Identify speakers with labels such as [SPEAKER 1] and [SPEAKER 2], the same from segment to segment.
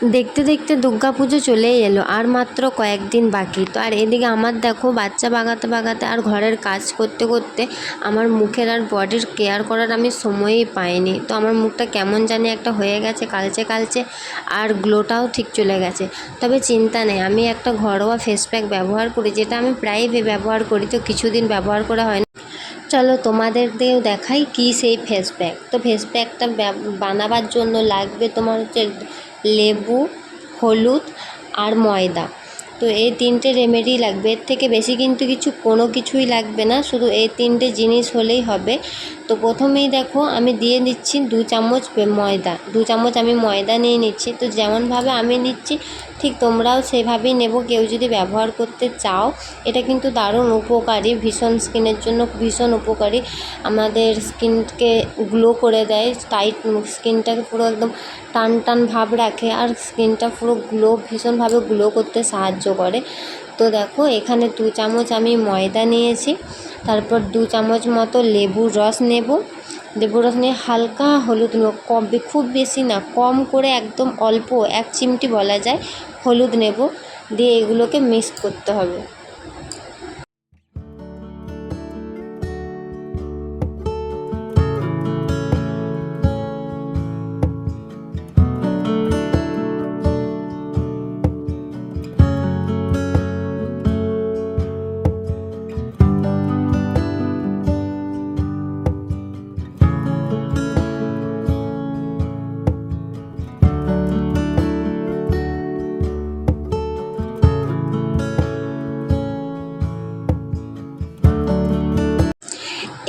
[SPEAKER 1] দেখতে দেখতে দুর্গা পুজো চলেই এলো, আর মাত্র কয়েকদিন বাকি। তো আর এদিকে আমার দেখো, বাচ্চা বাগাতে বাগাতে আর ঘরের কাজ করতে করতে আমার মুখের আর বডির কেয়ার করার আমি সময়ই পাইনি। তো আমার মুখটা কেমন জানি একটা হয়ে গেছে, কালচে কালচে, আর গ্লোটাও ঠিক চলে গেছে। তবে চিন্তা নেই, আমি একটা ঘরোয়া ফেস প্যাক ব্যবহার করি, যেটা আমি প্রায়ই ব্যবহার করি, তো কিছুদিন ব্যবহার করা হয় না চলো তোমাদেরকেও দেখাই কি সেই ফেস প্যাক তো ফেস প্যাকটা বানাবার জন্য লাগবে তোমার হচ্ছে লেবু, হলুদ আর ময়দা। তো এই তিনটে রেমেডি লাগবে। এর থেকে বেশি কিন্তু কিছু, কোনো কিছুই লাগবে না। শুধু এই তিনটে জিনিস হলেই হবে। তো প্রথমেই দেখো, আমি দিয়ে নিচ্ছি দু চামচ ময়দা। দু চামচ আমি ময়দা নিয়ে নিচ্ছি। তো যেমনভাবে আমি নিচ্ছি ঠিক তোমরাও সেভাবেই নেব। কেউ যদি ব্যবহার করতে চাও, এটা কিন্তু দারুণ উপকারী। ভীষণ স্কিনের জন্য ভীষণ উপকারী। আমাদের স্কিনকে গ্লো করে দেয়, টাইট স্কিনটাকে পুরো একদম টান টান ভাব রাখে আর স্কিনটা পুরো গ্লো, ভীষণভাবে গ্লো করতে সাহায্য করে। তো দেখো, এখানে দু চামচ আমি ময়দা নিয়েছি, তারপর দু চামচ মতো লেবুর রস নেব। রস নিয়ে হালকা হলুদ নেব কম খুব বেশি না, কম করে একদম অল্প এক চিমটি বলা যায় হলুদ নেব, দিয়ে এগুলোকে মিক্স করতে হবে।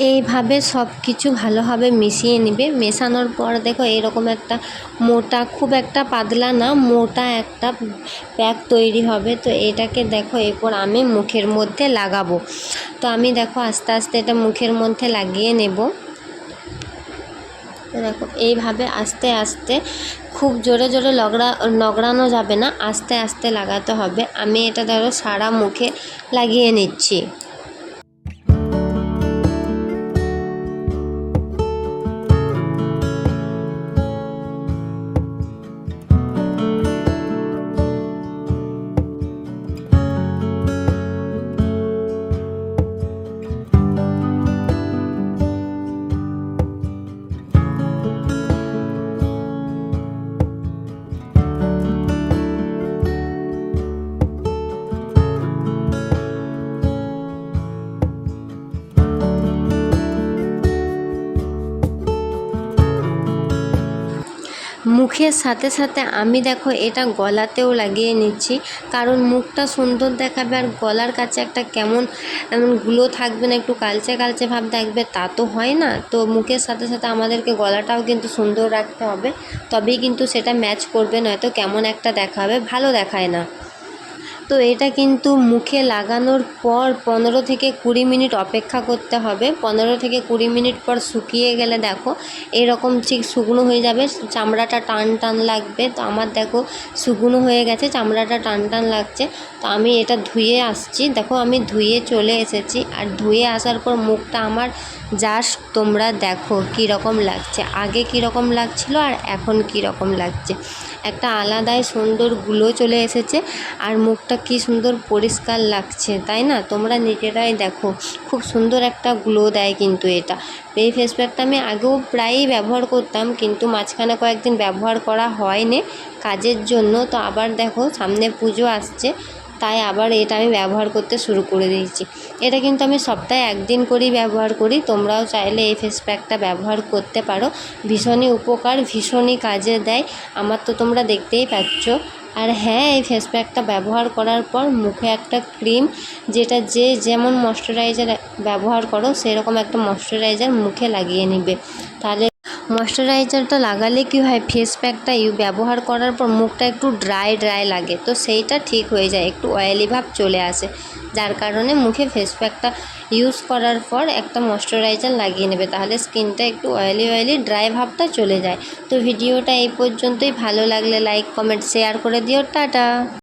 [SPEAKER 1] এইভাবে সব কিছু ভালোভাবে মিশিয়ে নিবে। মেশানোর পর দেখো এরকম একটা মোটা, খুব একটা পাতলা না, মোটা একটা প্যাক তৈরি হবে। তো এটাকে দেখো এরপর আমি মুখের মধ্যে লাগাবো। তো আমি দেখো আস্তে আস্তে এটা মুখের মধ্যে লাগিয়ে নেব। দেখো এইভাবে আস্তে আস্তে খুব জোরে জোরে লগড়া, নগড়ানো যাবে না, আস্তে আস্তে লাগাতে হবে। আমি এটা ধরো সারা মুখে লাগিয়ে নিচ্ছি। মুখের সাথে সাথে আমি দেখো এটা গলাতেও লাগিয়ে নিচ্ছি। কারণ মুখটা সুন্দর দেখাবে আর গলার কাছে একটা কেমন গ্লো থাকবে না, একটু কালচে কালচে ভাব থাকবে তা তো হয় না। তো মুখের সাথে সাথে আমাদেরকে গলাটাও কিন্তু সুন্দর রাখতে হবে। তবেই কিন্তু সেটা ম্যাচ করবে, নয়তো কেমন একটা দেখাবে, ভালো দেখায় না। তো এটা কিন্তু মুখে লাগানোর পর পনেরো থেকে কুড়ি মিনিট অপেক্ষা করতে হবে। পনেরো থেকে কুড়ি মিনিট পর শুকিয়ে গেলে দেখো, এরকম ঠিক শুকনো হয়ে যাবে। চামড়াটা টান টান লাগবে। তো আমার দেখো শুকনো হয়ে গেছে, চামড়াটা টান টান লাগছে। তো আমি এটা ধুয়ে আসছি। দেখো আমি ধুয়ে চলে এসেছি। আর ধুয়ে আসার পর মুখটা আমার জাস্ট তোমরা দেখো কীরকম লাগছে। আগে কীরকম লাগছিল আর এখন কীরকম লাগছে। একটা আলাদাই সুন্দরগুলো চলে এসেছে। আর মুখটা কি সুন্দর পরিষ্কার লাগছে, তাই না? তোমরা নিজেরাই দেখো। খুব সুন্দর একটা গ্লো দেয় কিন্তু এটা। এই ফেস প্যাকটা আমি আগেও প্রায়ই ব্যবহার করতাম, কিন্তু মাঝখানে কয়েকদিন ব্যবহার করা হয়নি কাজের জন্য। তো আবার দেখো, সামনে পুজো আসছে, তাই আবার এটা আমি ব্যবহার করতে শুরু করে দিয়েছি। এটা কিন্তু আমি সপ্তাহে একদিন করেই ব্যবহার করি। তোমরাও চাইলে এই ফেস প্যাকটা ব্যবহার করতে পারো। ভীষণই উপকার, ভীষণই কাজে দেয়। আমার তো তোমরা দেখতেই পাচ্ছ। আর হ্যাঁ এই ফেস প্যাকটা ব্যবহার করার পর মুখে একটা ক্রিম যেটা যে যেমন ময়শ্চারাইজার ব্যবহার করো, সেরকম একটা ময়শ্চারাইজার মুখে লাগিয়ে নিবে। তাহলে ময়শ্চারাইজারটা লাগালে কী হয়? ফেস প্যাকটা ব্যবহার করার পর মুখটা একটু ড্রাই ড্রাই লাগে। তো সেইটা ঠিক হয়ে যায়, একটু অয়েলি ভাব চলে আসে। যার কারণে মুখে ফেস প্যাকটা ইউজ করার পর একটা ময়শ্চারাইজার লাগিয়ে নেবে। তাহলে স্কিনটা একটু অয়েলি অয়েলি ড্রাই ভাবটা চলে যায়। তো ভিডিওটা এই পর্যন্তই। ভালো লাগলে লাইক কমেন্ট শেয়ার করে দিও। টাটা!